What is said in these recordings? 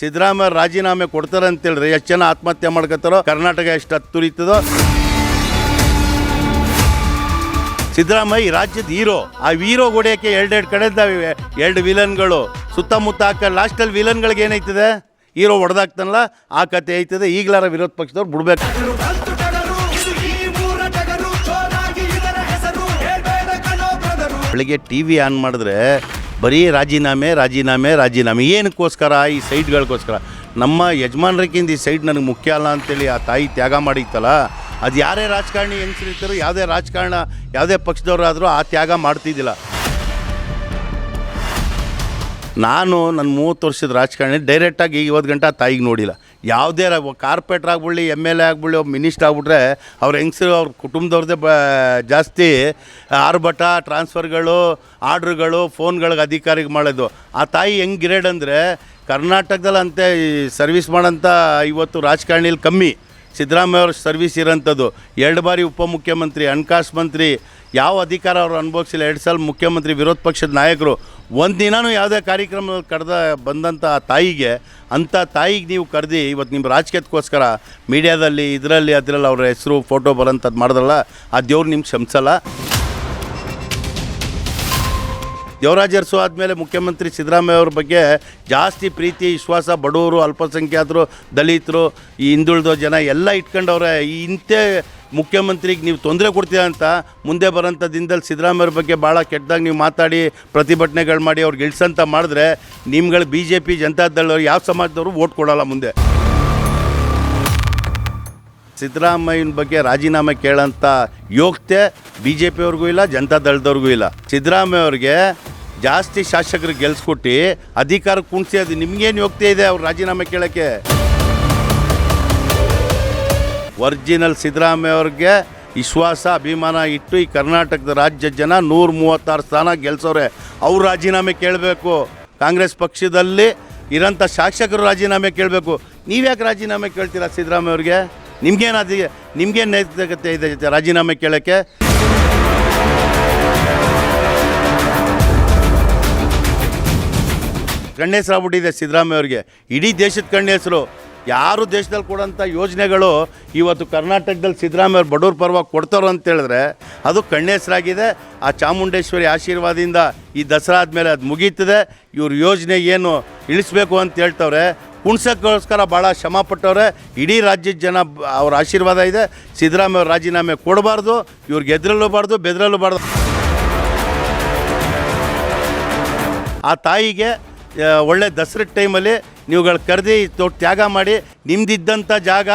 ಸಿದ್ದರಾಮಯ್ಯ ರಾಜೀನಾಮೆ ಕೊಡ್ತಾರೆ ಅಂತ ಹೇಳ್ರಿ ಎಷ್ಟು ಜನ ಆತ್ಮಹತ್ಯೆ ಮಾಡ್ಕೋತಾರೋ ಕರ್ನಾಟಕ ಎಷ್ಟು ಹತ್ತುರಿತದೋ ಸಿದ್ದರಾಮಯ್ಯ ಈ ರಾಜ್ಯದ ಹೀರೋ. ಆ ಹೀರೋ ಹೊಡೆಯೋಕ್ಕೆ ಎರಡೆರಡು ಕಡೆ ಎರಡು ವಿಲನ್ಗಳು. ಸುತ್ತಮುತ್ತ ಹಾಕ ಲಾಸ್ಟಲ್ಲಿ ವಿಲನ್ಗಳಿಗೆ ಏನೈತದೆ ಹೀರೋ ಹೊಡೆದಾಗ್ತಾನಲ್ಲ ಆ ಕತೆ ಐತದೆ. ಈಗಲಾರ ವಿರೋಧ ಪಕ್ಷದವ್ರು ಬಿಡ್ಬೇಕು. ಬೆಳಿಗ್ಗೆ ಟಿ ವಿ ಆನ್ ಮಾಡಿದ್ರೆ ಬರೀ ರಾಜೀನಾಮೆ ರಾಜೀನಾಮೆ ರಾಜೀನಾಮೆ. ಏನಕ್ಕೋಸ್ಕರ ಈ ಸೈಟ್ಗಳಿಗೋಸ್ಕರ? ನಮ್ಮ ಯಜಮಾನ್ರಕ್ಕಿಂತ ಈ ಸೈಟ್ ನನಗೆ ಮುಖ್ಯ ಅಲ್ಲ ಅಂತೇಳಿ ಆ ತಾಯಿ ತ್ಯಾಗ ಮಾಡಿತ್ತಲ್ಲ, ಅದು ಯಾರೇ ರಾಜಕಾರಣಿ ಹೆಂಗಸರಿರ್ತಾರೋ ಯಾವುದೇ ರಾಜಕಾರಣ, ಯಾವುದೇ ಪಕ್ಷದವರಾದರೂ ಆ ತ್ಯಾಗ ಮಾಡ್ತಿದ್ದಿಲ್ಲ. ನಾನು ನನ್ನ ಮೂವತ್ತು ವರ್ಷದ ರಾಜಕಾರಣಿ ಡೈರೆಕ್ಟಾಗಿ ಇವತ್ತು ಗಂಟೆ ತಾಯಿಗೆ ನೋಡಿಲ್ಲ. ಯಾವುದೇ ಕಾರ್ಪೊರೇಟ್ರ್ ಆಗ್ಬಿಡಲಿ ಎಂ ಎಲ್ ಎ ಆಗ್ಬಿಡಲಿ, ಒಬ್ಬ ಮಿನಿಸ್ಟರ್ ಆಗ್ಬಿಟ್ರೆ ಅವ್ರ ಹೆಂಗಸರು, ಅವ್ರ ಕುಟುಂಬದವ್ರದ್ದೇ ಬ ಜಾಸ್ತಿ ಆರ್ಭಟ, ಟ್ರಾನ್ಸ್ಫರ್ಗಳು, ಆರ್ಡ್ರುಗಳು, ಫೋನ್ಗಳಿಗೆ ಅಧಿಕಾರಿಗೆ ಮಾಡೋದು. ಆ ತಾಯಿ ಹೆಂಗೆ ಗಿರೇಡ್ ಅಂದರೆ, ಕರ್ನಾಟಕದಲ್ಲಿ ಅಂತೆ ಈ ಸರ್ವಿಸ್ ಮಾಡೋಂಥ ಇವತ್ತು ರಾಜಕಾರಣಿಲಿ ಕಮ್ಮಿ. ಸಿದ್ದರಾಮಯ್ಯ ಅವ್ರ ಸರ್ವಿಸ್ ಇರೋಂಥದ್ದು. ಎರಡು ಬಾರಿ ಉಪಮುಖ್ಯಮಂತ್ರಿ, ಹಣಕಾಸು ಮಂತ್ರಿ ಯಾವ ಅಧಿಕಾರ ಅವರು ಅನುಭವಿಸಿಲ್ಲ? ಎರಡು ಸಲ ಮುಖ್ಯಮಂತ್ರಿ ವಿರೋಧ ಪಕ್ಷದ ನಾಯಕರು ಒಂದು ದಿನವೂ ಯಾವುದೇ ಕಾರ್ಯಕ್ರಮದಲ್ಲಿ ಕರೆದ ಬಂದಂಥ ತಾಯಿಗೆ, ಅಂಥ ತಾಯಿಗೆ ನೀವು ಕರೆದು ಇವತ್ತು ನಿಮ್ಮ ರಾಜಕೀಯಕ್ಕೋಸ್ಕರ ಮೀಡಿಯಾದಲ್ಲಿ ಇದರಲ್ಲಿ ಅದರಲ್ಲಿ ಅವ್ರ ಹೆಸರು, ಫೋಟೋ ಬರೋಂಥದ್ದು ಮಾಡಿದ್ರಲ್ಲ, ಆ ದೇವ್ರು ನಿಮ್ಗೆ ಕ್ಷಮಿಸಲ್ಲ ದೇವರಾಜ ಅರಸು ಆದಮೇಲೆ ಮುಖ್ಯಮಂತ್ರಿ ಸಿದ್ದರಾಮಯ್ಯ ಅವ್ರ ಬಗ್ಗೆ ಜಾಸ್ತಿ ಪ್ರೀತಿ, ವಿಶ್ವಾಸ, ಬಡವರು, ಅಲ್ಪಸಂಖ್ಯಾತರು, ದಲಿತರು, ಈ ಹಿಂದುಳಿದ ಜನ ಎಲ್ಲ ಇಟ್ಕೊಂಡವ್ರೆ ಇಂಥೇ ಮುಖ್ಯಮಂತ್ರಿಗೆ ನೀವು ತೊಂದರೆ ಕೊಡ್ತೀರ ಅಂತ ಮುಂದೆ ಬರೋಂಥ ದಿನದಲ್ಲಿ ಸಿದ್ದರಾಮಯ್ಯವ್ರ ಬಗ್ಗೆ ಭಾಳ ಕೆಟ್ಟದಾಗಿ ನೀವು ಮಾತಾಡಿ ಪ್ರತಿಭಟನೆಗಳು ಮಾಡಿ ಅವ್ರಿಗೆ ಇಳಿಸಂತ ಮಾಡಿದ್ರೆ ನಿಮ್ಗಳು ಬಿ ಜೆ ಪಿ ಯಾವ ಸಮಾಜದವರು ಓಟ್ ಕೊಡೋಲ್ಲ ಮುಂದೆ. ಸಿದ್ದರಾಮಯ್ಯನ ಬಗ್ಗೆ ರಾಜೀನಾಮೆ ಕೇಳೋಂಥ ಯೋಗ್ಯತೆ ಬಿ ಜೆ ಪಿಯವ್ರಿಗೂ ಇಲ್ಲ, ಜನತಾ ದಳದವ್ರಿಗೂ ಇಲ್ಲ. ಸಿದ್ದರಾಮಯ್ಯ ಅವ್ರಿಗೆ ಜಾಸ್ತಿ ಶಾಸಕರಿಗೆ ಗೆಲ್ಸ್ಕೊಟ್ಟು ಅಧಿಕಾರ ಕುಣಿಸಿ ಅದು ನಿಮ್ಗೇನು ಯೋಗ್ಯತೆ ಇದೆ ಅವ್ರು ರಾಜೀನಾಮೆ ಕೇಳೋಕ್ಕೆ? ಒರಿಜಿನಲ್ ಸಿದ್ದರಾಮಯ್ಯ ಅವ್ರಿಗೆ ವಿಶ್ವಾಸ, ಅಭಿಮಾನ ಇಟ್ಟು ಈ ಕರ್ನಾಟಕದ ರಾಜ್ಯ ಜನ ನೂರ ಮೂವತ್ತಾರು ಸ್ಥಾನ ಗೆಲ್ಸೋರೆ. ಅವ್ರು ರಾಜೀನಾಮೆ ಕೇಳಬೇಕು. ಕಾಂಗ್ರೆಸ್ ಪಕ್ಷದಲ್ಲಿ ಇರೋಂಥ ಶಾಸಕರು ರಾಜೀನಾಮೆ ಕೇಳಬೇಕು. ನೀವ್ಯಾಕೆ ರಾಜೀನಾಮೆ ಕೇಳ್ತೀರಾ ಸಿದ್ದರಾಮಯ್ಯ ಅವ್ರಿಗೆ? ನಿಮ್ಗೇನು ಅದು ನಿಮ್ಗೇನು ನೈತಿಕತೆ ಇದೆ ರಾಜೀನಾಮೆ ಕೇಳೋಕ್ಕೆ? ಕಣ್ಣೆಸರು ಆಗ್ಬಿಟ್ಟಿದೆ ಸಿದ್ದರಾಮಯ್ಯ ಅವರಿಗೆ. ಇಡೀ ದೇಶದ ಕಣ್ಣೆಸರು ಯಾರು ದೇಶದಲ್ಲಿ ಕೊಡೋಂಥ ಯೋಜನೆಗಳು ಇವತ್ತು ಕರ್ನಾಟಕದಲ್ಲಿ ಸಿದ್ದರಾಮಯ್ಯ ಅವ್ರು ಬಡವ್ರ ಪರವಾಗಿ ಕೊಡ್ತಾರೋ ಅಂತ ಹೇಳಿದ್ರೆ ಅದು ಕಣ್ಣೆಸರಾಗಿದೆ ಆ ಚಾಮುಂಡೇಶ್ವರಿ ಆಶೀರ್ವಾದದಿಂದ ಈ ದಸರಾ ಆದಮೇಲೆ ಅದು ಮುಗೀತದೆ. ಇವ್ರ ಯೋಜನೆ ಏನು ಇಳಿಸ್ಬೇಕು ಅಂತ ಹೇಳ್ತವ್ರೆ. ಕುಣ್ಸೋಕ್ಕೋಸ್ಕರ ಭಾಳ ಶ್ರಮ ಪಟ್ಟವ್ರೆ ಇಡೀ ರಾಜ್ಯದ ಜನ ಅವರ ಆಶೀರ್ವಾದ ಇದೆ. ಸಿದ್ದರಾಮಯ್ಯ ಅವ್ರ ರಾಜೀನಾಮೆ ಕೊಡಬಾರ್ದು. ಇವ್ರಿಗೆ ಎದ್ರಲ್ಲೂಬಾರ್ದು, ಬೆದರಲ್ಲೂಬಾರ್ದು. ಆ ತಾಯಿಗೆ ಒಳ್ಳೆ ದಸರಾ ಟೈಮಲ್ಲಿ ನೀವುಗಳು ಕರೆದಿ ತ್ಯಾಗ ಮಾಡಿ, ನಿಮ್ದಿದ್ದಂಥ ಜಾಗ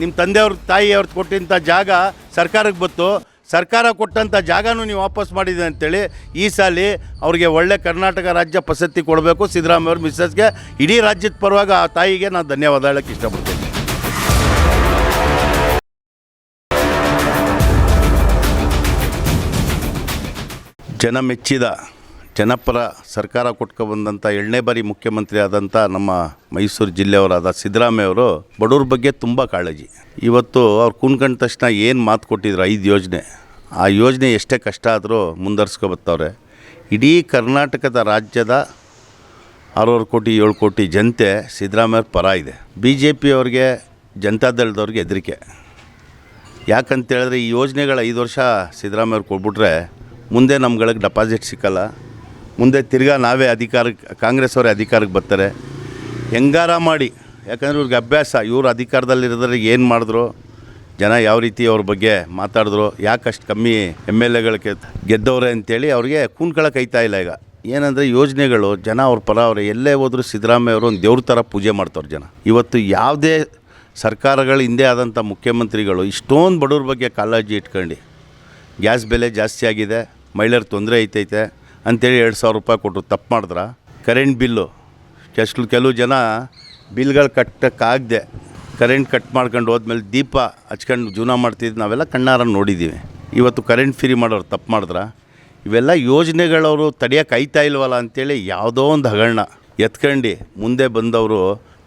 ನಿಮ್ಮ ತಂದೆಯವ್ರ, ತಾಯಿಯವ್ರ ಕೊಟ್ಟಿದ್ದಂಥ ಜಾಗ ಸರ್ಕಾರಕ್ಕೆ ಬತ್ತು. ಸರ್ಕಾರ ಕೊಟ್ಟಂಥ ಜಾಗನೂ ನೀವು ವಾಪಸ್ ಮಾಡಿದೆ ಅಂತೇಳಿ ಈ ಸಾಲಿ ಅವ್ರಿಗೆ ಒಳ್ಳೆ ಕರ್ನಾಟಕ ರಾಜ್ಯ ಪ್ರಶಸ್ತಿ ಕೊಡಬೇಕು. ಸಿದ್ದರಾಮಯ್ಯ ಅವ್ರ ಮಿಸ್ಸಸ್ಗೆ ಇಡೀ ರಾಜ್ಯದ ಪರವಾಗಿ ಆ ತಾಯಿಗೆ ನಾನು ಧನ್ಯವಾದ ಹೇಳೋಕ್ಕೆ ಇಷ್ಟಪಡ್ತೀನಿ. ಜನ ಮೆಚ್ಚಿದ ಜನಪರ ಸರ್ಕಾರ ಕೊಟ್ಕೊಬಂದಂಥ ಎರಡನೇ ಬಾರಿ ಮುಖ್ಯಮಂತ್ರಿ ಆದಂಥ ನಮ್ಮ ಮೈಸೂರು ಜಿಲ್ಲೆಯವರಾದ ಸಿದ್ದರಾಮಯ್ಯ ಅವರು ಬಡವ್ರ ಬಗ್ಗೆ ತುಂಬ ಕಾಳಜಿ. ಇವತ್ತು ಅವ್ರು ಕುಣ್ಕಂಡ ತಕ್ಷಣ ಏನು ಮಾತು ಕೊಟ್ಟಿದ್ರು ಐದು ಯೋಜನೆ. ಆ ಯೋಜನೆ ಎಷ್ಟೇ ಕಷ್ಟ ಆದರೂ ಮುಂದುವರ್ಸ್ಕೊಬತ್ತವ್ರೆ ಇಡೀ ಕರ್ನಾಟಕದ ರಾಜ್ಯದ ಆರೂವರೆ ಕೋಟಿ, ಏಳು ಕೋಟಿ ಜನತೆ ಸಿದ್ದರಾಮಯ್ಯ ಪರ ಇದೆ. ಬಿ ಜೆ ಪಿಯವ್ರಿಗೆ ಜನತಾದಳದವ್ರಿಗೆ ಹೆದರಿಕೆ. ಯಾಕಂತೇಳಿದ್ರೆ ಈ ಯೋಜನೆಗಳ ಐದು ವರ್ಷ ಸಿದ್ದರಾಮಯ್ಯ ಅವ್ರು ಕೊಟ್ಬಿಟ್ರೆ ಮುಂದೆ ನಮ್ಗಳಿಗೆ ಡೆಪಾಸಿಟ್ ಸಿಕ್ಕಲ್ಲ. ಮುಂದೆ ತಿರ್ಗಾ ನಾವೇ ಅಧಿಕಾರಕ್ಕೆ ಕಾಂಗ್ರೆಸ್ ಅವರೇ ಅಧಿಕಾರಕ್ಕೆ ಬರ್ತಾರೆ. ಹೆಂಗಾರ ಮಾಡಿ, ಯಾಕಂದರೆ ಇವ್ರಿಗೆ ಅಭ್ಯಾಸ, ಇವರು ಅಧಿಕಾರದಲ್ಲಿರೋದ್ರೆ ಏನು ಮಾಡಿದ್ರು, ಜನ ಯಾವ ರೀತಿ ಅವ್ರ ಬಗ್ಗೆ ಮಾತಾಡಿದ್ರು, ಯಾಕಷ್ಟು ಕಮ್ಮಿ ಎಂ ಎಲ್ ಎಗಳಿಗೆ ಗೆದ್ದವ್ರೆ ಅಂತೇಳಿ ಅವ್ರಿಗೆ ಕೂನ್ಕೊಳಕ್ಕೆ ಐತಾ ಇಲ್ಲ ಈಗ. ಏನಂದರೆ ಯೋಜನೆಗಳು, ಜನ ಅವ್ರ ಪರ, ಅವ್ರು ಎಲ್ಲೇ ಹೋದರೂ ಸಿದ್ದರಾಮಯ್ಯ ಅವರು ಒಂದು ದೇವ್ರ ಥರ ಪೂಜೆ ಮಾಡ್ತವ್ರು ಜನ. ಇವತ್ತು ಯಾವುದೇ ಸರ್ಕಾರಗಳು ಹಿಂದೆ ಆದಂಥ ಮುಖ್ಯಮಂತ್ರಿಗಳು ಇಷ್ಟೊಂದು ಬಡವ್ರ ಬಗ್ಗೆ ಕಾಳಜಿ ಇಟ್ಕೊಂಡು. ಗ್ಯಾಸ್ ಬೆಲೆ ಜಾಸ್ತಿ ಆಗಿದೆ, ಮಹಿಳೆಯರ ತೊಂದರೆ ಐತೈತೆ ಅಂತೇಳಿ ಎರಡು ಸಾವಿರ ರೂಪಾಯಿ ಕೊಟ್ಟರು. ತಪ್ಪು ಮಾಡಿದ್ರ? Current bill. ಎಷ್ಟು ಕೆಲವು ಜನ ಬಿಲ್ಗಳು ಕಟ್ಟಕ್ಕಾಗದೆ ಕರೆಂಟ್ ಕಟ್ ಮಾಡ್ಕೊಂಡು ಹೋದ್ಮೇಲೆ ದೀಪ ಹಚ್ಕೊಂಡು ಜೀವನ ಮಾಡ್ತಿದ್ದು ನಾವೆಲ್ಲ ಕಣ್ಣಾರ ನೋಡಿದ್ದೀವಿ ಇವತ್ತು ಕರೆಂಟ್ ಫ್ರೀ ಮಾಡೋರು ತಪ್ಪು ಮಾಡಿದ್ರ? ಇವೆಲ್ಲ ಯೋಜನೆಗಳವರು ತಡಿಯೋಕೆ ಐತಾ ಇಲ್ವಲ್ಲ ಅಂತೇಳಿ ಯಾವುದೋ ಒಂದು ಹಗರಣ. ಎತ್ಕಂಡು, ಮುಂದೆ ಬಂದವರು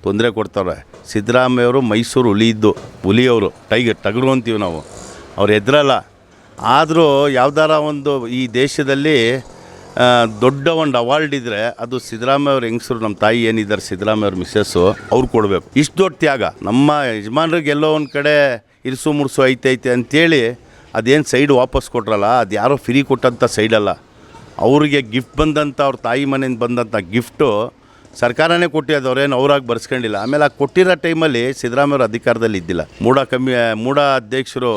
ತೊಂದರೆ ಕೊಡ್ತಾರೆ ಸಿದ್ದರಾಮಯ್ಯವರು ಮೈಸೂರು ಹುಲಿಯಿದ್ದು, ಹುಲಿಯವರು, ಟೈಗರ್, ಟಗರು ಅಂತೀವಿ ನಾವು. ಅವ್ರು ಎದ್ರಲ್ಲ. ಆದರೂ ಯಾವ್ದಾರ ಒಂದು ಈ ದೇಶದಲ್ಲಿ ದೊಡ್ಡ ಒಂದು ಅವಾರ್ಡ್ ಇದ್ರೆ ಅದು ಸಿದ್ದರಾಮಯ್ಯ ಅವ್ರ ಹೆಂಗಸರು ನಮ್ಮ ತಾಯಿ ಏನಿದ್ದಾರೆ, ಸಿದ್ದರಾಮಯ್ಯ ಅವ್ರ ಮಿಸ್ಸಸ್ಸು, ಅವ್ರು ಕೊಡಬೇಕು. ಇಷ್ಟು ದೊಡ್ಡ ತ್ಯಾಗ. ನಮ್ಮ ಯಜಮಾನ್ರಿಗೆ ಎಲ್ಲೋ ಒಂದು ಕಡೆ ಇರಿಸು ಮುಡಿಸು ಐತೈತೆ ಅಂತೇಳಿ ಅದೇನು ಸೈಡ್ ವಾಪಸ್ ಕೊಟ್ರಲ್ಲ, ಅದು ಯಾರೋ ಫ್ರೀ ಕೊಟ್ಟಂಥ ಸೈಡಲ್ಲ ಅವರಿಗೆ ಗಿಫ್ಟ್ ಬಂದಂಥ ಅವ್ರ ತಾಯಿ ಮನೆಯಿಂದ ಬಂದಂಥ ಗಿಫ್ಟು ಸರ್ಕಾರನೇ ಕೊಟ್ಟಿದ್ದು ಅವ್ರೇನು ಅವ್ರಾಗಿ ಬರ್ಸ್ಕೊಂಡಿಲ್ಲ. ಆಮೇಲೆ ಆ ಕೊಟ್ಟಿರೋ ಟೈಮಲ್ಲಿ ಸಿದ್ದರಾಮಯ್ಯವ್ರ ಅಧಿಕಾರದಲ್ಲಿ ಇದ್ದಿಲ್ಲ. ಮೂಡ ಕಮ್ಮಿ, ಮೂಡ ಅಧ್ಯಕ್ಷರು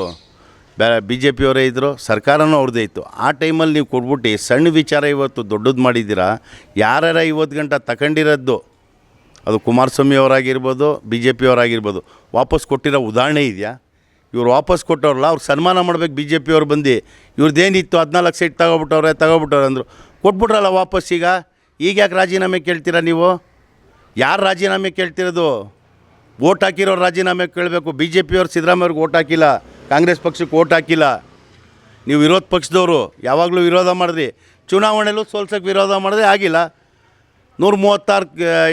ಬೇ ಬಿ ಜೆ ಪಿಯವರೇ ಇದ್ದರು ಸರ್ಕಾರನೂ ಅವ್ರದ್ದೇ ಇತ್ತು. ಆ ಟೈಮಲ್ಲಿ ನೀವು ಕೊಟ್ಬಿಟ್ಟು, ಸಣ್ಣ ವಿಚಾರ ಇವತ್ತು ದೊಡ್ಡದು ಮಾಡಿದ್ದೀರಾ? ಯಾರ್ಯಾರ ಇವತ್ತು ಗಂಟ ತಗೊಂಡಿರೋದು ಅದು ಕುಮಾರಸ್ವಾಮಿ ಅವರಾಗಿರ್ಬೋದು ಬಿ ಜೆ ಪಿಯವರಾಗಿರ್ಬೋದು ವಾಪಸ್ ಕೊಟ್ಟಿರೋ ಉದಾಹರಣೆ ಇದೆಯಾ? ಇವ್ರು ವಾಪಸ್ ಕೊಟ್ಟವ್ರಲ್ಲ, ಅವ್ರು ಸನ್ಮಾನ ಮಾಡ್ಬೇಕು ಬಿ ಜೆ ಪಿಯವ್ರು ಬಂದು. ಇವ್ರದ್ದೇನಿತ್ತು ಹದಿನಾಲ್ಕು ಸೀಟ್ ತಗೊಬಿಟ್ಟವ್ರೆ ತಗೊಬಿಟ್ಟವ್ರೆ ಅಂದರು. ಕೊಟ್ಬಿಟ್ರಲ್ಲ ವಾಪಸ್ ಈಗ? ಈಗ ಯಾಕೆ ರಾಜೀನಾಮೆ ಕೇಳ್ತೀರಾ ನೀವು? ಯಾರು ರಾಜೀನಾಮೆ ಕೇಳ್ತಿರೋದು? ಓಟ್ ಹಾಕಿರೋರು ರಾಜೀನಾಮೆ ಕೇಳಬೇಕು. ಬಿ ಜೆ ಪಿಯವ್ರು ಸಿದ್ದರಾಮಯ್ಯವ್ರಿಗೆ ಓಟ್ ಹಾಕಿಲ್ಲ. ಕಾಂಗ್ರೆಸ್ ಪಕ್ಷಕ್ಕೆ ಓಟ್ ಹಾಕಿಲ್ಲ. ನೀವು ವಿರೋಧ ಪಕ್ಷದವರು, ಯಾವಾಗಲೂ ವಿರೋಧ ಮಾಡಿದ್ರಿ. ಚುನಾವಣೆಯಲ್ಲೂ ಸೋಲ್ಸೋಕ್ಕೆ ವಿರೋಧ ಮಾಡಿದ್ರೆ ಆಗಿಲ್ಲ. ನೂರ ಮೂವತ್ತಾರು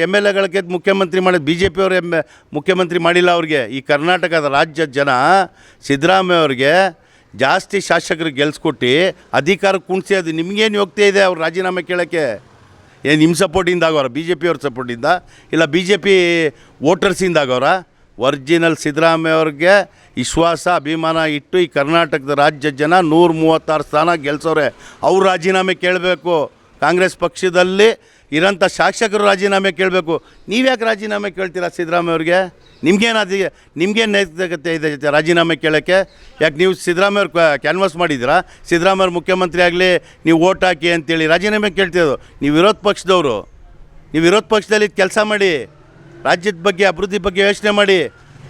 ಎಂ ಎಲ್ ಎಗಳ ಮುಖ್ಯಮಂತ್ರಿ ಮಾಡಿದ ಬಿ ಜೆ ಪಿಯವರು ಎಂ, ಮುಖ್ಯಮಂತ್ರಿ ಮಾಡಿಲ್ಲ ಅವ್ರಿಗೆ. ಈ ಕರ್ನಾಟಕದ ರಾಜ್ಯದ ಜನ, ಸಿದ್ದರಾಮಯ್ಯ ಅವ್ರಿಗೆ ಜಾಸ್ತಿ ಶಾಸಕರಿಗೆ ಗೆಲ್ಸ್ಕೊಟ್ಟು, ಅಧಿಕಾರ ಕುಣಿಸಿ ಅದು ನಿಮಗೇನು ಯೋಗ್ಯತೆ ಇದೆ ಅವ್ರು ರಾಜೀನಾಮೆ ಕೇಳೋಕ್ಕೆ? ಏನು ನಿಮ್ಮ ಸಪೋರ್ಟಿಂದ ಆಗೋರ? ಬಿ ಜೆ ಪಿಯವ್ರ ಸಪೋರ್ಟಿಂದ ಇಲ್ಲ ಬಿ ಜೆ ಪಿ ವೋಟರ್ಸಿಂದ ಆಗೋರ? ಒರಿಜಿನಲ್ ಸಿದ್ದರಾಮಯ್ಯ ಅವ್ರಿಗೆ ವಿಶ್ವಾಸ ಅಭಿಮಾನ ಇಟ್ಟು ಈ ಕರ್ನಾಟಕದ ರಾಜ್ಯ ಜನ ನೂರ ಮೂವತ್ತಾರು ಸ್ಥಾನ ಗೆಲ್ಸೋರೆ. ಅವ್ರು ರಾಜೀನಾಮೆ ಕೇಳಬೇಕು. ಕಾಂಗ್ರೆಸ್ ಪಕ್ಷದಲ್ಲಿ ಇರೋಂಥ ಶಾಸಕರು ರಾಜೀನಾಮೆ ಕೇಳಬೇಕು. ನೀವ್ಯಾಕೆ ರಾಜೀನಾಮೆ ಕೇಳ್ತೀರಾ ಸಿದ್ದರಾಮಯ್ಯ ಅವ್ರಿಗೆ? ನಿಮ್ಗೇನು ನೈತಿಕತೆ ಇದೆ ಜೊತೆ ರಾಜೀನಾಮೆ ಕೇಳೋಕ್ಕೆ? ಯಾಕೆ ನೀವು ಸಿದ್ದರಾಮಯ್ಯ ಅವ್ರು ಕ್ಯಾನ್ವಾಸ್ ಮಾಡಿದ್ದೀರಾ? ಸಿದ್ದರಾಮಯ್ಯ ಮುಖ್ಯಮಂತ್ರಿ ಆಗಲಿ, ನೀವು ಓಟ್ ಹಾಕಿ ಅಂತೇಳಿ ರಾಜೀನಾಮೆ ಕೇಳ್ತಿರೋದು. ನೀವು ವಿರೋಧ ಪಕ್ಷದವರು. ನೀವು ವಿರೋಧ ಪಕ್ಷದಲ್ಲಿ ಕೆಲಸ ಮಾಡಿ. ರಾಜ್ಯದ ಬಗ್ಗೆ, ಅಭಿವೃದ್ಧಿ ಬಗ್ಗೆ ಯೋಚನೆ ಮಾಡಿ.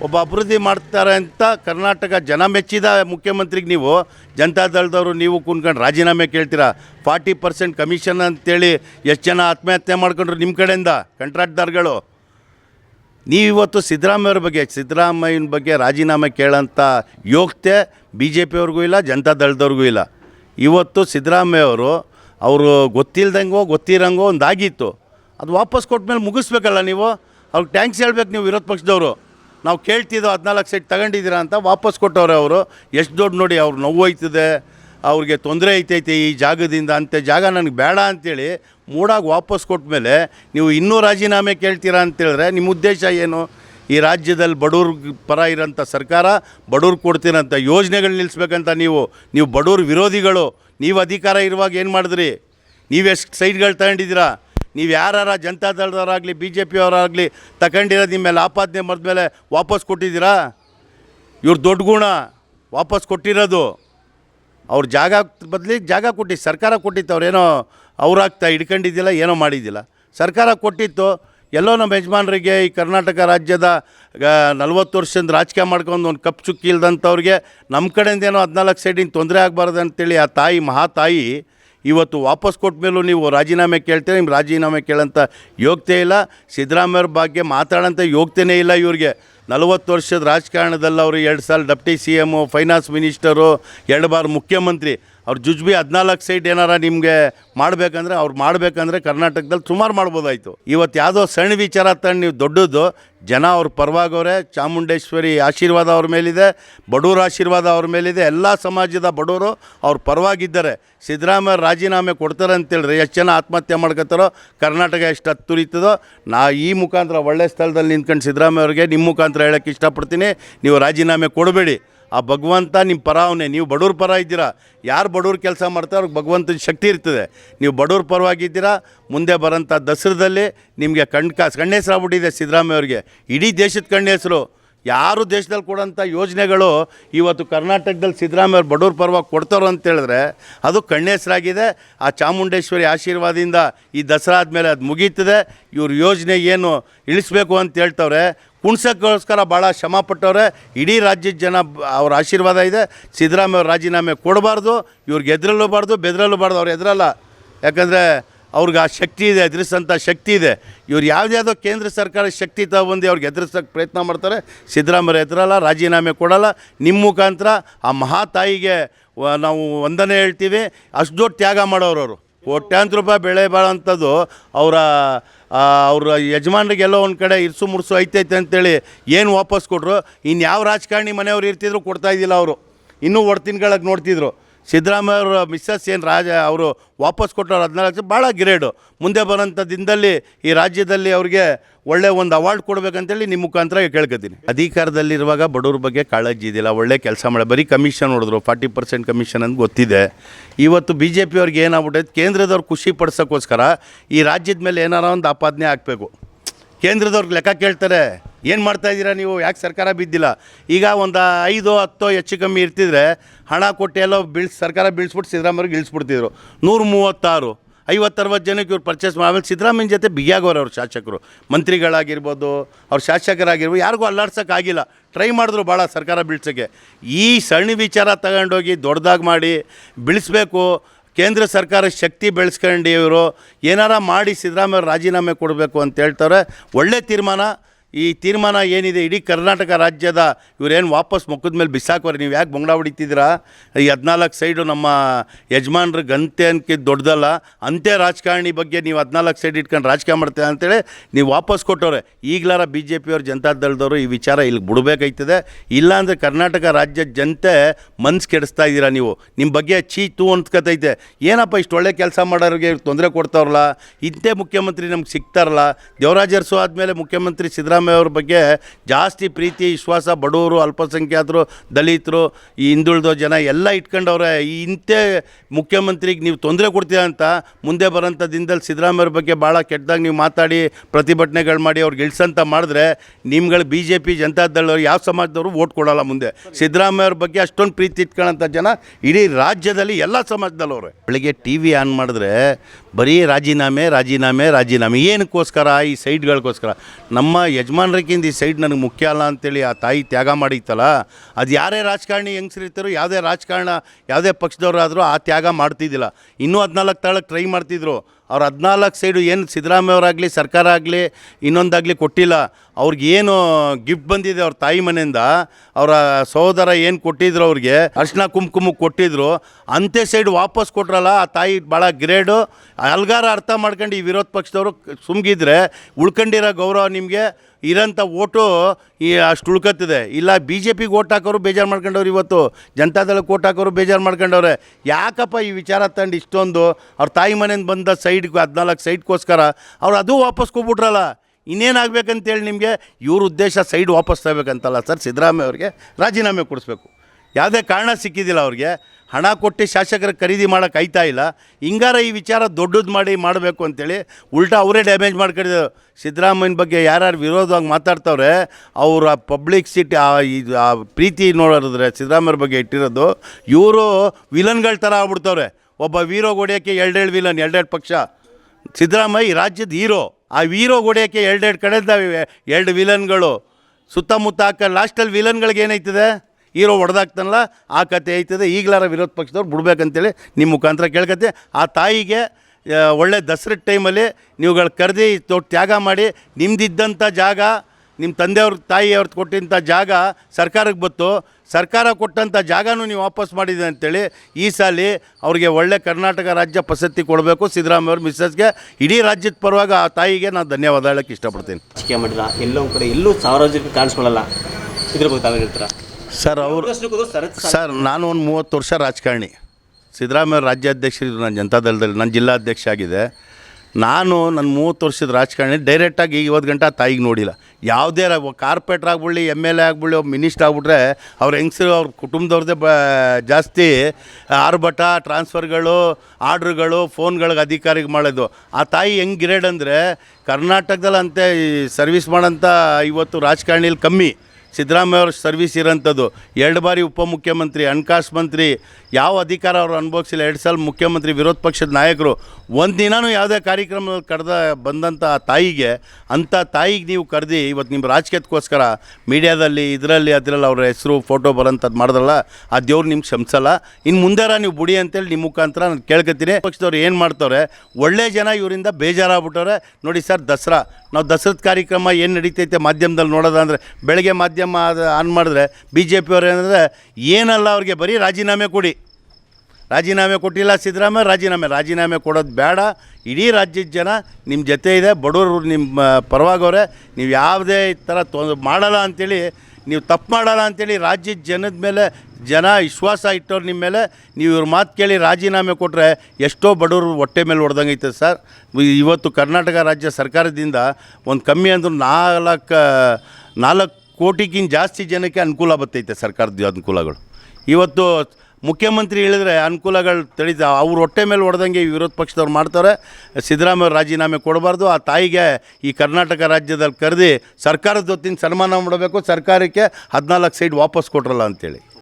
ಒಬ್ಬ ಅಭಿವೃದ್ಧಿ ಮಾಡ್ತಾರೆ ಅಂತ ಕರ್ನಾಟಕ ಜನ ಮೆಚ್ಚಿದ ಮುಖ್ಯಮಂತ್ರಿಗೆ ನೀವು, ಜನತಾ ದಳದವರು ನೀವು ಕುಂದ್ಕೊಂಡು ರಾಜೀನಾಮೆ ಕೇಳ್ತೀರಾ? ಫಾರ್ಟಿ ಪರ್ಸೆಂಟ್ ಕಮಿಷನ್ ಅಂತೇಳಿ ಎಷ್ಟು ಜನ ಆತ್ಮಹತ್ಯೆ ಮಾಡ್ಕೊಂಡ್ರು ನಿಮ್ಮ ಕಡೆಯಿಂದ ಕಂಟ್ರಾಕ್ಟ್ದಾರ್ಗಳು ನೀವಿವತ್ತು ಸಿದ್ದರಾಮಯ್ಯವ್ರ ಬಗ್ಗೆ, ಸಿದ್ದರಾಮಯ್ಯನ ಬಗ್ಗೆ ರಾಜೀನಾಮೆ ಕೇಳೋಂಥ ಯೋಗ್ಯತೆ ಬಿ ಜೆ ಪಿಯವ್ರಿಗೂ ಇಲ್ಲ, ಜನತಾ ದಳದವ್ರಿಗೂ ಇಲ್ಲ. ಇವತ್ತು ಸಿದ್ದರಾಮಯ್ಯವರು, ಅವರು ಗೊತ್ತಿಲ್ದಂಗೋ, ಗೊತ್ತಿರಂಗೋ ಒಂದಾಗಿತ್ತು. ಅದು ವಾಪಸ್ ಕೊಟ್ಟ ಮೇಲೆ ಮುಗಿಸ್ಬೇಕಲ್ಲ ನೀವು? ಅವ್ರಿಗೆ ಟ್ಯಾಂಕ್ಸ್ ಹೇಳ್ಬೇಕು ನೀವು ವಿರೋಧ ಪಕ್ಷದವರು. ನಾವು ಕೇಳ್ತಿದ್ದೋ ಹದಿನಾಲ್ಕು ಸೈಟ್ ತಗೊಂಡಿದ್ದೀರಾ ಅಂತ ವಾಪಸ್ ಕೊಟ್ಟವ್ರೆ ಅವರು. ಎಷ್ಟು ದೊಡ್ಡ ನೋಡಿ ಅವ್ರು ನೋವು ಹೋಯ್ತದೆ, ಅವ್ರಿಗೆ ತೊಂದರೆ ಐತೈತೆ ಈ ಜಾಗದಿಂದ ಅಂತೆ ಜಾಗ ನನಗೆ ಬೇಡ ಅಂತೇಳಿ ಮೂಡಾಗಿ ವಾಪಸ್ ಕೊಟ್ಮೇಲೆ ನೀವು ಇನ್ನೂ ರಾಜೀನಾಮೆ ಕೇಳ್ತೀರಾ ಅಂತೇಳಿದ್ರೆ ನಿಮ್ಮ ಉದ್ದೇಶ ಏನು? ಈ ರಾಜ್ಯದಲ್ಲಿ ಬಡವ್ರ ಪರ ಇರೋಂಥ ಸರ್ಕಾರ ಬಡವ್ರು ಕೊಡ್ತೀರಂಥ ಯೋಜನೆಗಳು ನಿಲ್ಲಿಸ್ಬೇಕಂತ ನೀವು ನೀವು ಬಡವ್ರ ವಿರೋಧಿಗಳು, ನೀವು ಅಧಿಕಾರ ಇರುವಾಗ ಏನು ಮಾಡಿದ್ರಿ? ನೀವು ಎಷ್ಟು ಸೈಟ್ಗಳು ತಗೊಂಡಿದ್ದೀರಾ? ನೀವು ಯಾರ ಜನತಾ ದಳದವರಾಗಲಿ ಬಿ ಜೆ ಪಿಯವರಾಗಲಿ ತಗೊಂಡಿರೋದು ನಿಮ್ಮ ಮೇಲೆ ಆಪಾದನೆ ಮೇಲೆ ವಾಪಸ್ ಕೊಟ್ಟಿದ್ದೀರಾ? ಇವ್ರು ದೊಡ್ಡ ಗುಣ ವಾಪಸ್ ಕೊಟ್ಟಿರೋದು. ಅವ್ರ ಜಾಗ ಬದಲಿ ಜಾಗ ಕೊಟ್ಟಿದ್ದು ಸರ್ಕಾರ ಕೊಟ್ಟಿತ್ತು ಅವ್ರೇನೋ ಅವ್ರಾಗ್ತಾ ಹಿಡ್ಕೊಂಡಿದ್ದಿಲ್ಲ, ಏನೋ ಮಾಡಿದ್ದಿಲ್ಲ. ಸರ್ಕಾರ ಕೊಟ್ಟಿತ್ತು, ಎಲ್ಲೋ ನಮ್ಮ ಯಜಮಾನರಿಗೆ ಈ ಕರ್ನಾಟಕ ರಾಜ್ಯದ ನಲ್ವತ್ತು ವರ್ಷದಿಂದ ರಾಜಕೀಯ ಮಾಡ್ಕೊಂಡು ಒಂದು ಕಪ್ ಚುಕ್ಕಿ ಇಲ್ದಂಥವ್ರಿಗೆ ನಮ್ಮ ಕಡೆಯಿಂದ ಏನೋ ಹದಿನಾಲ್ಕು ಸೈಡಿನ ತೊಂದರೆ ಆಗಬಾರ್ದು ಅಂತೇಳಿ ಆ ತಾಯಿ ಮಹಾತಾಯಿ ಇವತ್ತು ವಾಪಸ್ ಕೊಟ್ಟ ಮೇಲೂ ನೀವು ರಾಜೀನಾಮೆ ಕೇಳ್ತೀರ? ನಿಮ್ಮ ರಾಜೀನಾಮೆ ಕೇಳೋಂಥ ಯೋಗ್ಯತೆ ಇಲ್ಲ. ಸಿದ್ದರಾಮಯ್ಯವ್ರ ಬಗ್ಗೆ ಮಾತಾಡೋಂಥ ಯೋಗ್ಯತೆಯೇ ಇಲ್ಲ ಇವ್ರಿಗೆ. ನಲವತ್ತು ವರ್ಷದ ರಾಜಕಾರಣದಲ್ಲಿ ಅವರು ಎರಡು ಸಾಲ, deputy C M finance minister, ಎರಡು ಬಾರಿ ಮುಖ್ಯಮಂತ್ರಿ. ಅವ್ರು ಜುಜ್ಬಿ ಹದಿನಾಲ್ಕು ಸೈಟ್ ಏನಾರ ನಿಮಗೆ ಮಾಡಬೇಕಂದ್ರೆ, ಅವ್ರು ಮಾಡಬೇಕಂದ್ರೆ ಕರ್ನಾಟಕದಲ್ಲಿ ಸುಮಾರು ಮಾಡ್ಬೋದಾಯಿತು. ಇವತ್ತು ಯಾವುದೋ ಸಣ್ಣ ವಿಚಾರ ತಂದು ನೀವು ದೊಡ್ಡದು, ಜನ ಅವ್ರ ಪರವಾಗವ್ರೆ ಚಾಮುಂಡೇಶ್ವರಿ ಆಶೀರ್ವಾದ ಅವ್ರ ಮೇಲಿದೆ, ಬಡವರ ಆಶೀರ್ವಾದ ಅವ್ರ ಮೇಲಿದೆ, ಎಲ್ಲ ಸಮಾಜದ ಬಡವರು ಅವ್ರ ಪರವಾಗಿದ್ದಾರೆ. ಸಿದ್ದರಾಮಯ್ಯ ರಾಜೀನಾಮೆ ಕೊಡ್ತಾರೆ ಅಂತೇಳಿದ್ರೆ ಎಷ್ಟು ಜನ ಆತ್ಮಹತ್ಯೆ ಮಾಡ್ಕೊತಾರೋ, ಕರ್ನಾಟಕ ಎಷ್ಟು ಹತ್ತುರಿತದೋ ನಾ ಈ ಮುಖಾಂತರ ಒಳ್ಳೆ ಸ್ಥಳದಲ್ಲಿ ನಿಂತ್ಕೊಂಡು ಸಿದ್ದರಾಮಯ್ಯ ಅವ್ರಿಗೆ ನಿಮ್ಮ ಮುಖಾಂತರ ಹೇಳೋಕ್ಕೆ ಇಷ್ಟಪಡ್ತೀನಿ. ನೀವು ರಾಜೀನಾಮೆ ಕೊಡಬೇಡಿ. ಆ ಭಗವಂತ ನಿಮ್ಮ ಪರ ಅವನೇ. ನೀವು ಬಡವ್ರ ಪರ ಇದ್ದೀರಾ. ಯಾರು ಬಡವ್ರ ಕೆಲಸ ಮಾಡ್ತಾರೆ ಅವ್ರಿಗೆ ಭಗವಂತನ ಶಕ್ತಿ ಇರ್ತದೆ. ನೀವು ಬಡವ್ರ ಪರವಾಗಿದ್ದೀರಾ, ಮುಂದೆ ಬರೋಂಥ ದಸರಾದಲ್ಲಿ ನಿಮಗೆ ಕಣ್ ಕಾಸು ಸಿದ್ದರಾಮಯ್ಯವ್ರಿಗೆ ಸಿದ್ದರಾಮಯ್ಯ ಅವ್ರಿಗೆ. ಇಡೀ ದೇಶದ ಕಣ್ಣೆಸರು. ಯಾರು ದೇಶದಲ್ಲಿ ಕೊಡೋಂಥ ಯೋಜನೆಗಳು ಇವತ್ತು ಕರ್ನಾಟಕದಲ್ಲಿ ಸಿದ್ದರಾಮಯ್ಯ ಬಡವ್ರ ಪರವಾಗಿ ಕೊಡ್ತಾರೋ ಅಂತೇಳಿದ್ರೆ ಅದು ಕಣ್ಣೆಸರಾಗಿದೆ ಆ ಚಾಮುಂಡೇಶ್ವರಿ ಆಶೀರ್ವಾದದಿಂದ ಈ ದಸರಾ ಆದಮೇಲೆ ಅದು ಮುಗೀತದೆ. ಇವ್ರ ಯೋಜನೆ ಏನು ಇಳಿಸ್ಬೇಕು ಅಂತ ಹೇಳ್ತವ್ರೆ. ಕುಣ್ಸೋಕ್ಕೋಸ್ಕರ ಭಾಳ ಶ್ರಮ ಪಟ್ಟವ್ರೆ. ಇಡೀ ರಾಜ್ಯದ ಜನ ಅವ್ರ ಆಶೀರ್ವಾದ ಇದೆ. ಸಿದ್ದರಾಮಯ್ಯ ಅವ್ರ ರಾಜೀನಾಮೆ ಕೊಡಬಾರ್ದು. ಇವ್ರಿಗೆ ಎದುರಲ್ಲೂಬಾರ್ದು ಬೆದರಲ್ಲೂಬಾರ್ದು ಅವ್ರು ಎದುರಲ್ಲ. ಯಾಕಂದರೆ ಅವ್ರಿಗೆ ಆ ಶಕ್ತಿ ಇದೆ ಎದುರಿಸೋಂಥ ಶಕ್ತಿ ಇದೆ. ಇವ್ರು ಯಾವುದ್ಯಾವುದೋ ಕೇಂದ್ರ ಸರ್ಕಾರ ಶಕ್ತಿ ತಗೊಂಡು ಅವ್ರಿಗೆ ಎದುರಿಸೋಕ್ಕೆ ಪ್ರಯತ್ನ ಮಾಡ್ತಾರೆ. ಸಿದ್ದರಾಮಯ್ಯ ಎದುರಲ್ಲ, ರಾಜೀನಾಮೆ ಕೊಡಲ್ಲ. ನಿಮ್ಮ ಮುಖಾಂತರ ಆ ಮಹಾತಾಯಿಗೆ ನಾವು ವಂದನೆ ಹೇಳ್ತೀವಿ. ಅಷ್ಟು ದೊಡ್ಡ ತ್ಯಾಗ ಮಾಡೋರು ಅವರು. ಕೋಟ್ಯಾಂತರ ರೂಪಾಯಿ ಬೆಳೆ ಬಾಳೋಂಥದ್ದು ಅವರ ಅವ್ರ ಯಜಮಾನ್ರಿಗೆಲ್ಲೋ ಒಂದು ಕಡೆ ಇರ್ಸು ಮುರ್ಸು ಐತೈತೆ ಅಂತೇಳಿ ಏನು ವಾಪಸ್ ಕೊಟ್ಟರು ಇನ್ನು ಯಾವ ರಾಜಕಾರಣಿ ಮನೆಯವ್ರು ಇರ್ತಿದ್ರು ಕೊಡ್ತಾ ಇದ್ದಿಲ್ಲ ಅವರು. ಇನ್ನೂ ಒಡ್ತಿನ್ಗಳಾಗಿ ನೋಡ್ತಿದ್ರು. ಸಿದ್ದರಾಮಯ್ಯ ಅವರ ಮಿಸ್ಸಸ್ ಏನು ರಾಜ ಅವರು ವಾಪಸ್ ಕೊಟ್ಟವ್ರು ಹದಿನಾಲ್ಕು ಲಕ್ಷ ಭಾಳ ಗ್ರೇಡು. ಮುಂದೆ ಬರೋಂಥ ದಿನದಲ್ಲಿ ಈ ರಾಜ್ಯದಲ್ಲಿ ಅವ್ರಿಗೆ ಒಳ್ಳೆ ಒಂದು ಅವಾರ್ಡ್ ಕೊಡಬೇಕಂತೇಳಿ ನಿಮ್ಮ ಮುಖಾಂತರ ಕೇಳ್ಕೊತೀನಿ. ಅಧಿಕಾರದಲ್ಲಿರುವಾಗ ಬಡವ್ರ ಬಗ್ಗೆ ಕಾಳಜಿ ಇದಿಲ್ಲ ಒಳ್ಳೆ ಕೆಲಸ ಮಾಡಿ, ಬರೀ ಕಮಿಷನ್ ಹೊಡೆದ್ರು ಫಾರ್ಟಿ ಪರ್ಸೆಂಟ್ ಕಮಿಷನ್ ಅಂತ ಗೊತ್ತಿದೆ. ಇವತ್ತು ಬಿ ಜೆ ಪಿಯವ್ರಿಗೆ ಏನಾಗ್ಬಿಟ್ಟೈತೆ, ಕೇಂದ್ರದವ್ರು ಖುಷಿ ಪಡಿಸೋಕ್ಕೋಸ್ಕರ ಈ ರಾಜ್ಯದ ಮೇಲೆ ಏನಾರ ಒಂದು ಆಪಾದನೆ ಹಾಕಬೇಕು. ಕೇಂದ್ರದವ್ರಿಗೆ ಲೆಕ್ಕ ಕೇಳ್ತಾರೆ ಏನು ಮಾಡ್ತಾ ಇದ್ದೀರಾ ನೀವು? ಯಾಕೆ ಸರ್ಕಾರ ಬಿದ್ದಿಲ್ಲ? ಈಗ ಒಂದು ಐದು ಹತ್ತೋ ಹೆಚ್ಚು ಕಮ್ಮಿ ಇರ್ತಿದ್ರೆ ಹಣ ಕೊಟ್ಟು ಎಲ್ಲೋ ಬೀಳ್ಸಿ, ಸರ್ಕಾರ ಬೀಳ್ಸ್ಬಿಟ್ಟು ಸಿದ್ದರಾಮಯ್ಯವ್ರಿಗೆ ಇಳಿಸ್ಬಿಡ್ತಿದ್ರು. ನೂರು ಮೂವತ್ತಾರು, ಐವತ್ತರವತ್ತು ಜನಕ್ಕೆ ಇವ್ರು ಪರ್ಚೇಸ್ ಆಮೇಲೆ ಸಿದ್ದರಾಮಯ್ಯನ ಜೊತೆ ಬಿಗಿಯಾಗೋರು ಅವ್ರ ಶಾಸಕರು. ಮಂತ್ರಿಗಳಾಗಿರ್ಬೋದು, ಅವ್ರ ಶಾಸಕರಾಗಿರ್ಬೋದು, ಯಾರಿಗೂ ಅಲ್ಲಾಡ್ಸೋಕ್ಕಾಗಿಲ್ಲ ಟ್ರೈ ಮಾಡಿದ್ರು ಭಾಳ ಸರ್ಕಾರ ಬೀಳ್ಸೋಕ್ಕೆ. ಈ ಸಣ್ಣ ವಿಚಾರ ತಗೊಂಡೋಗಿ ದೊಡ್ಡದಾಗಿ ಮಾಡಿ ಬೀಳಿಸ್ಬೇಕು. ಕೇಂದ್ರ ಸರ್ಕಾರ ಶಕ್ತಿ ಬೆಳೆಸ್ಕೊಂಡು ಇವರು ಏನಾರ ಮಾಡಿ ಸಿದ್ದರಾಮಯ್ಯ ರಾಜೀನಾಮೆ ಕೊಡಬೇಕು ಅಂತ ಹೇಳ್ತಾರೆ ಒಳ್ಳೆ ತೀರ್ಮಾನ. ಈ ತೀರ್ಮಾನ ಏನಿದೆ? ಇಡೀ ಕರ್ನಾಟಕ ರಾಜ್ಯದ ಇವರೇನು ವಾಪಸ್ ಮುಖದ ಮೇಲೆ ಬಿಸಾಕೋರಿ ನೀವು ಯಾಕೆ ಬಂಗ್ಲಾ ಹೊಡಿತಿದ್ದೀರಾ? ಈ ಹದಿನಾಲ್ಕು ಸೈಡು ನಮ್ಮ ಯಜಮಾನ್ರ ಗಂತೆ ಅನ್ಕಿ ದೊಡ್ಡದಲ್ಲ. ಅಂತೆ ರಾಜಕಾರಣಿ ಬಗ್ಗೆ ನೀವು ಹದಿನಾಲ್ಕು ಸೈಡ್ ಇಟ್ಕೊಂಡು ರಾಜಕೀಯ ಮಾಡ್ತೀರಾ ಅಂತೇಳಿ ನೀವು ವಾಪಸ್ ಕೊಟ್ಟವ್ರೆ. ಈಗಲಾರ ಬಿ ಜೆ ಪಿಯವ್ರು ಜನತಾ ದಳದವರು ಈ ವಿಚಾರ ಇಲ್ಲಿ ಬಿಡಬೇಕಾಯ್ತದೆ. ಇಲ್ಲಾಂದರೆ ಕರ್ನಾಟಕ ರಾಜ್ಯದ ಜನತೆ ಮನ್ಸು ಕೆಡಿಸ್ತಾ ಇದ್ದೀರಾ ನೀವು? ನಿಮ್ಮ ಬಗ್ಗೆ ಚೀ ತೂ ಅನ್ಸ್ಕತೈತೆ. ಏನಪ್ಪ ಇಷ್ಟು ಒಳ್ಳೆ ಕೆಲಸ ಮಾಡೋರಿಗೆ ತೊಂದರೆ ಕೊಡ್ತಾವ್ರಲ್ಲ? ಇಂಥೇ ಮುಖ್ಯಮಂತ್ರಿ ನಮ್ಗೆ ಸಿಗ್ತಾರಲ್ಲ ದೇವರಾಜ ಅರಸು ಆದಮೇಲೆ ಮುಖ್ಯಮಂತ್ರಿ ಸಿದ್ದರಾಮಯ್ಯ ಅವ್ರ ಬಗ್ಗೆ ಜಾಸ್ತಿ ಪ್ರೀತಿ, ವಿಶ್ವಾಸ ಬಡವರು, ಅಲ್ಪಸಂಖ್ಯಾತರು, ದಲಿತರು, ಈ ಹಿಂದುಳಿದ ಜನ ಎಲ್ಲ ಇಟ್ಕೊಂಡವ್ರೆ ಇಂಥೇ ಮುಖ್ಯಮಂತ್ರಿಗೆ ನೀವು ತೊಂದರೆ ಕೊಡ್ತೀರಾ ಅಂತ ಮುಂದೆ ಬರೋಂಥ ದಿನದಲ್ಲಿ ಸಿದ್ದರಾಮಯ್ಯವ್ರ ಬಗ್ಗೆ ಭಾಳ ಕೆಟ್ಟದಾಗಿ ನೀವು ಮಾತಾಡಿ ಪ್ರತಿಭಟನೆಗಳು ಮಾಡಿ ಅವ್ರಿಗೆ ಇಳಿಸಂತ ಮಾಡಿದ್ರೆ ನಿಮ್ಗಳು ಬಿ ಜೆ ಪಿ ಜನತಾದಳವ್ರು ಯಾವ ಸಮಾಜದವರು ಓಟ್ ಕೊಡೋಲ್ಲ ಮುಂದೆ. ಸಿದ್ದರಾಮಯ್ಯವ್ರ ಬಗ್ಗೆ ಅಷ್ಟೊಂದು ಪ್ರೀತಿ ಇಟ್ಕೊಳ್ಳೋಂಥ ಜನ ಇಡೀ ರಾಜ್ಯದಲ್ಲಿ ಎಲ್ಲ ಸಮಾಜದಲ್ಲವ್ರೆ. ಬೆಳಿಗ್ಗೆ ಟಿ ವಿ ಆನ್ ಮಾಡಿದ್ರೆ ಬರೀ ರಾಜೀನಾಮೆ ರಾಜೀನಾಮೆ ರಾಜೀನಾಮೆ. ಏನಕ್ಕೋಸ್ಕರ ಈ ಸೈಡ್ಗಳಿಗೋಸ್ಕರ? ನಮ್ಮ ಯಜಮಾನ್ರಕ್ಕಿಂತ ಈ ಸೈಡ್ ನನಗೆ ಮುಖ್ಯ ಅಲ್ಲ ಅಂತೇಳಿ ಆ ತಾಯಿ ತ್ಯಾಗ ಮಾಡಿತ್ತಲ್ಲ, ಅದು ಯಾರೇ ರಾಜಕಾರಣಿ ಹೆಂಗಸರಿರ್ತಾರೋ ಯಾವುದೇ ರಾಜಕಾರಣ, ಯಾವುದೇ ಪಕ್ಷದವರಾದರೂ ಆ ತ್ಯಾಗ ಮಾಡ್ತಿದ್ದಿಲ್ಲ. ಇನ್ನೂ ಹದಿನಾಲ್ಕು ತಾಳಕ್ಕೆ ಟ್ರೈ ಮಾಡ್ತಿದ್ರು. ಅವ್ರು ಹದಿನಾಲ್ಕು ಸೈಡು ಏನು ಸಿದ್ದರಾಮಯ್ಯವರಾಗಲಿ ಸರ್ಕಾರ ಆಗಲಿ, ಇನ್ನೊಂದಾಗಲಿ ಕೊಟ್ಟಿಲ್ಲ. ಅವ್ರಿಗೆ ಏನು ಗಿಫ್ಟ್ ಬಂದಿದೆ ಅವ್ರ ತಾಯಿ ಮನೆಯಿಂದ, ಅವರ ಸಹೋದರ ಏನು ಕೊಟ್ಟಿದ್ರು ಅವ್ರಿಗೆ, ಅರ್ಶಿನ ಕುಂಕುಮಕ್ಕೆ ಕೊಟ್ಟಿದ್ರು, ಅಂತೆ ಸೈಡ್ ವಾಪಸ್ ಕೊಟ್ರಲ್ಲ, ಆ ತಾಯಿ ಭಾಳ ಗ್ರೇಡು. ಅಲ್ಗಾರ ಅರ್ಥ ಮಾಡ್ಕೊಂಡು ಈ ವಿರೋಧ ಪಕ್ಷದವರು ಸುಮ್ಗಿದ್ರೆ, ಉಳ್ಕೊಂಡಿರೋ ಗೌರವ ನಿಮಗೆ ಇರೋಂಥ ಓಟು ಈ ಅಷ್ಟು ಉಳ್ಕತ್ತಿದೆ. ಇಲ್ಲ ಬಿ ಜೆ ಪಿಗೆ ಓಟ್ ಹಾಕೋರು ಬೇಜಾರು ಮಾಡ್ಕೊಂಡವ್ರು ಇವತ್ತು ಜನತಾದಳಕ್ಕೆ ಓಟ್ ಹಾಕೋರು ಬೇಜಾರು ಮಾಡ್ಕೊಂಡವ್ರೆ. ಯಾಕಪ್ಪ ಈ ವಿಚಾರ ತಂದು ಇಷ್ಟೊಂದು? ಅವ್ರ ತಾಯಿ ಮನೆಯಿಂದ ಬಂದ ಸೈಡ್ಗೆ ಹದಿನಾಲ್ಕು ಸೈಡ್ಗೋಸ್ಕರ ಅವ್ರು ಅದು ವಾಪಸ್ ಕೊಟ್ಬಿಟ್ರಲ್ಲ. ಇನ್ನೇನಾಗಬೇಕಂತೇಳಿ ನಿಮಗೆ? ಇವ್ರ ಉದ್ದೇಶ ಸೈಡ್ ವಾಪಸ್ ತಗಬೇಕಂತಲ್ಲ ಸರ್ ಸಿದ್ದರಾಮಯ್ಯ ಅವ್ರಿಗೆ ರಾಜೀನಾಮೆ ಕೊಡಿಸ್ಬೇಕು. ಯಾವುದೇ ಕಾರಣ ಸಿಕ್ಕಿದ್ದಿಲ್ಲ ಅವ್ರಿಗೆ. ಹಣ ಕೊಟ್ಟು ಶಾಸಕರ ಖರೀದಿ ಮಾಡೋಕೆ ಆಯ್ತಾ ಇಲ್ಲ. ಹಿಂಗಾರ ಈ ವಿಚಾರ ದೊಡ್ಡದು ಮಾಡಿ ಮಾಡಬೇಕು ಅಂತೇಳಿ ಉಲ್ಟಾ ಅವರೇ ಡ್ಯಾಮೇಜ್ ಮಾಡ್ಕೊಂಡಿದ್ದು. ಸಿದ್ದರಾಮಯ್ಯನ ಬಗ್ಗೆ ಯಾರ್ಯಾರು ವಿರೋಧವಾಗಿ ಮಾತಾಡ್ತವ್ರೆ, ಅವರ ಪಬ್ಲಿಕ್ ಸಿಟಿ ಆ ಇದು, ಆ ಪ್ರೀತಿ ನೋಡಿದ್ರೆ ಸಿದ್ದರಾಮಯ್ಯ ಬಗ್ಗೆ ಇಟ್ಟಿರೋದು, ಇವರು ವಿಲನ್ಗಳ ಥರ ಆಗ್ಬಿಡ್ತವ್ರೆ. ಒಬ್ಬ ವೀರೋ ಹೊಡೆಯೋಕ್ಕೆ ಎರಡೆರಡು ವಿಲನ್, ಎರಡೆರಡು ಪಕ್ಷ. ಸಿದ್ದರಾಮಯ್ಯ ರಾಜ್ಯದ ಹೀರೋ. ಆ ವೀರೋ ಹೊಡೆಯೋಕ್ಕೆ ಎರಡೆರಡು ಕಡೆಯಿಂದ ಎರಡು ವಿಲನ್ಗಳು. ಸುತ್ತಮುತ್ತ ಹಾಕ ಲಾಸ್ಟಲ್ಲಿ ವಿಲನ್ಗಳಿಗೆ ಏನಾಯ್ತದೆ? ಹೀರೋ ಹೊಡೆದಾಕ್ತಾನಲ್ಲ, ಆ ಕತೆ ಐತದೆ. ಈಗಲಾರ ವಿರೋಧ ಪಕ್ಷದವ್ರು ಬಿಡ್ಬೇಕಂತೇಳಿ ನಿಮ್ಮ ಮುಖಾಂತರ ಕೇಳ್ಕತ್ತೆ. ಆ ತಾಯಿಗೆ ಒಳ್ಳೆ ದಸರಾ ಟೈಮಲ್ಲಿ ನೀವುಗಳು ಕರೆದಿ ತ್ಯಾಗ ಮಾಡಿ ನಿಮ್ದಿದ್ದಂಥ ಜಾಗ ನಿಮ್ಮ ತಂದೆಯವ್ರ ತಾಯಿಯವ್ರದ್ದು ಕೊಟ್ಟಂಥ ಜಾಗ ಸರ್ಕಾರಕ್ಕೆ ಬತ್ತು. ಸರ್ಕಾರ ಕೊಟ್ಟಂಥ ಜಾಗನೂ ನೀವು ವಾಪಸ್ ಮಾಡಿದೆ ಅಂತೇಳಿ ಈ ಸಾಲಿ ಅವ್ರಿಗೆ ಒಳ್ಳೆ ಕರ್ನಾಟಕ ರಾಜ್ಯ ಪ್ರಶಸ್ತಿ ಕೊಡಬೇಕು ಸಿದ್ದರಾಮಯ್ಯ ಅವ್ರ ಮಿಸ್ಸಸ್ಗೆ. ಇಡೀ ರಾಜ್ಯದ ಪರವಾಗಿ ಆ ತಾಯಿಗೆ ನಾನು ಧನ್ಯವಾದ ಹೇಳೋಕ್ಕೆ ಇಷ್ಟಪಡ್ತೀನಿ. ಮಾಡಿಲ್ಲ ಎಲ್ಲೋ ಕಡೆ ಎಲ್ಲೂ ಸಾರ್ವಜನಿಕ ಕಾಣಿಸ್ಕೊಳ್ಳಲ್ಲ ಇದ್ರ ಬಗ್ಗೆ ಹೇಳ್ತೀರಾ? ಸರ್ ಅವರು ಸರ್ ನಾನು ಒಂದು ಮೂವತ್ತು ವರ್ಷ ರಾಜಕಾರಣಿ. ಸಿದ್ದರಾಮಯ್ಯ ರಾಜ್ಯಾಧ್ಯಕ್ಷರಿದ್ರು ನಾನು ಜನತಾದಳದಲ್ಲಿ ನನ್ನ ಜಿಲ್ಲಾಧ್ಯಕ್ಷ ಆಗಿದೆ. ನಾನು ನನ್ನ ಮೂವತ್ತು ವರ್ಷದ ರಾಜಕಾರಣಿ ಡೈರೆಕ್ಟಾಗಿ ಇವತ್ತು ಗಂಟೆ ತಾಯಿಗೆ ನೋಡಿಲ್ಲ. ಯಾವುದೇ ಕಾರ್ಪೊರೇಟ್ರ್ ಆಗ್ಬಿಡ್ಲಿ ಎಂ ಎಲ್ ಎ ಆಗ್ಬಿಡಲಿ ಒಬ್ಬ ಮಿನಿಸ್ಟರ್ ಆಗ್ಬಿಟ್ರೆ ಅವ್ರ ಹೆಂಗಸರು ಅವ್ರ ಕುಟುಂಬದವ್ರದ್ದೇ ಬ ಜಾಸ್ತಿ ಆರ್ಭಟ ಟ್ರಾನ್ಸ್ಫರ್ಗಳು ಆರ್ಡ್ರ್ಗಳು ಫೋನ್ಗಳಿಗೆ ಅಧಿಕಾರಿಗೆ ಮಾಡೋದು. ಆ ತಾಯಿ ಹೆಂಗೆ ಗಿರೇಡ್ ಅಂದರೆ ಕರ್ನಾಟಕದಲ್ಲಿ ಅಂತೆ ಸರ್ವಿಸ್ ಮಾಡೋಂಥ ಇವತ್ತು ರಾಜಕಾರಣಿಲಿ ಕಮ್ಮಿ. ಸಿದ್ದರಾಮಯ್ಯ ಅವ್ರ ಸರ್ವಿಸ್ ಇರೋಂಥದ್ದು. ಎರಡು ಬಾರಿ ಉಪಮುಖ್ಯಮಂತ್ರಿ, ಹಣಕಾಸು ಮಂತ್ರಿ, ಯಾವ ಅಧಿಕಾರ ಅವರು ಅನುಭವಿಸಿಲ್ಲ. ಎರಡು ಸಲ ಮುಖ್ಯಮಂತ್ರಿ, ವಿರೋಧ ಪಕ್ಷದ ನಾಯಕರು. ಒಂದು ದಿನವೂ ಯಾವುದೇ ಕಾರ್ಯಕ್ರಮದಲ್ಲಿ ಕರೆದ ಬಂದಂಥ ಆ ತಾಯಿಗೆ, ಅಂಥ ತಾಯಿಗೆ ನೀವು ಕರೆದಿ ಇವತ್ತು ನಿಮ್ಮ ರಾಜಕೀಯಕ್ಕೋಸ್ಕರ ಮೀಡಿಯಾದಲ್ಲಿ, ಇದರಲ್ಲಿ, ಅದರಲ್ಲಿ ಅವ್ರ ಹೆಸರು, ಫೋಟೋ ಬರೋಂಥದ್ದು ಮಾಡಿದ್ರಲ್ಲ ಆ ದೇವ್ರು ನಿಮ್ಗೆ ಕ್ಷಮಿಸಲ್ಲ. ಇನ್ನು ಮುಂದೆರ ನೀವು ಬುಡಿ ಅಂತೇಳಿ ನಿಮ್ಮ ಮುಖಾಂತರ ನಾನು ಕೇಳ್ಕೊತೀನಿ ಪಕ್ಷದವ್ರು ಏನು ಮಾಡ್ತವ್ರೆ, ಒಳ್ಳೆ ಜನ ಇವರಿಂದ ಬೇಜಾರಾಗ್ಬಿಟ್ಟವ್ರೆ. ನೋಡಿ ಸರ್, ದಸರಾ. ನಾವು ದಸರದ ಕಾರ್ಯಕ್ರಮ ಏನು ನಡೀತೈತೆ ಮಾಧ್ಯಮದಲ್ಲಿ ನೋಡೋದಂದರೆ, ಬೆಳಗ್ಗೆ ಮಾಧ್ಯಮ ಅದು ಆನ್ ಮಾಡಿದ್ರೆ ಬಿ ಜೆ ಪಿಯವ್ರು ಏನಂದರೆ, ಏನಲ್ಲ ಅವ್ರಿಗೆ ಬರೀ ರಾಜೀನಾಮೆ ಕೊಡಿ. ರಾಜೀನಾಮೆ ಕೊಟ್ಟಿಲ್ಲ ಸಿದ್ದರಾಮಯ್ಯ, ರಾಜೀನಾಮೆ. ರಾಜೀನಾಮೆ ಕೊಡೋದು ಬೇಡ. ಇಡೀ ರಾಜ್ಯದ ಜನ ನಿಮ್ಮ ಜೊತೆ ಇದೆ, ಬಡವರು ನಿಮ್ಮ ಪರವಾಗವ್ರೆ ನೀವು ಯಾವುದೇ ಥರ ತೊ, ಮಾಡಲ್ಲ ಅಂಥೇಳಿ ನೀವು ತಪ್ಪು ಮಾಡಲ್ಲ ಅಂತೇಳಿ ರಾಜ್ಯದ ಜನದ ಮೇಲೆ ಜನ ವಿಶ್ವಾಸ ಇಟ್ಟವ್ರು ನಿಮ್ಮ ಮೇಲೆ, ನೀವು ಇವ್ರ ಮಾತು ಕೇಳಿ ರಾಜೀನಾಮೆ ಕೊಟ್ಟರೆ ಎಷ್ಟೋ ಬಡವರು ಹೊಟ್ಟೆ ಮೇಲೆ ಹೊಡೆದಂಗೈತೆ ಸರ್. ಇವತ್ತು ಕರ್ನಾಟಕ ರಾಜ್ಯ ಸರ್ಕಾರದಿಂದ ಒಂದು ಕಮ್ಮಿ ಅಂದ್ರೂ ನಾಲ್ಕು ನಾಲ್ಕು ಕೋಟಿಗಿಂತ ಜಾಸ್ತಿ ಜನಕ್ಕೆ ಅನುಕೂಲ ಬರ್ತೈತೆ ಸರ್ಕಾರದ ಅನುಕೂಲಗಳು. ಇವತ್ತು ಮುಖ್ಯಮಂತ್ರಿ ಹೇಳಿದ್ರೆ ಅನುಕೂಲಗಳು ತಿಳಿದ ಅವ್ರ ಹೊಟ್ಟೆ ಮೇಲೆ ಹೊಡೆದಂಗೆ ವಿರೋಧ ಪಕ್ಷದವ್ರು ಮಾಡ್ತಾರೆ, ಸಿದ್ದರಾಮಯ್ಯ ರಾಜೀನಾಮೆ ಕೊಡಬಾರ್ದು, ಆ ತಾಯಿಗೆ ಈ ಕರ್ನಾಟಕ ರಾಜ್ಯದಲ್ಲಿ ಕರೆದು ಸರ್ಕಾರದ ಹೊತ್ತಿನ ಸನ್ಮಾನ ಮಾಡಬೇಕು, ಸರ್ಕಾರಕ್ಕೆ ಹದಿನಾಲ್ಕು ಸೈಡ್ ವಾಪಸ್ ಕೊಟ್ರಲ್ಲ ಅಂತೇಳಿ.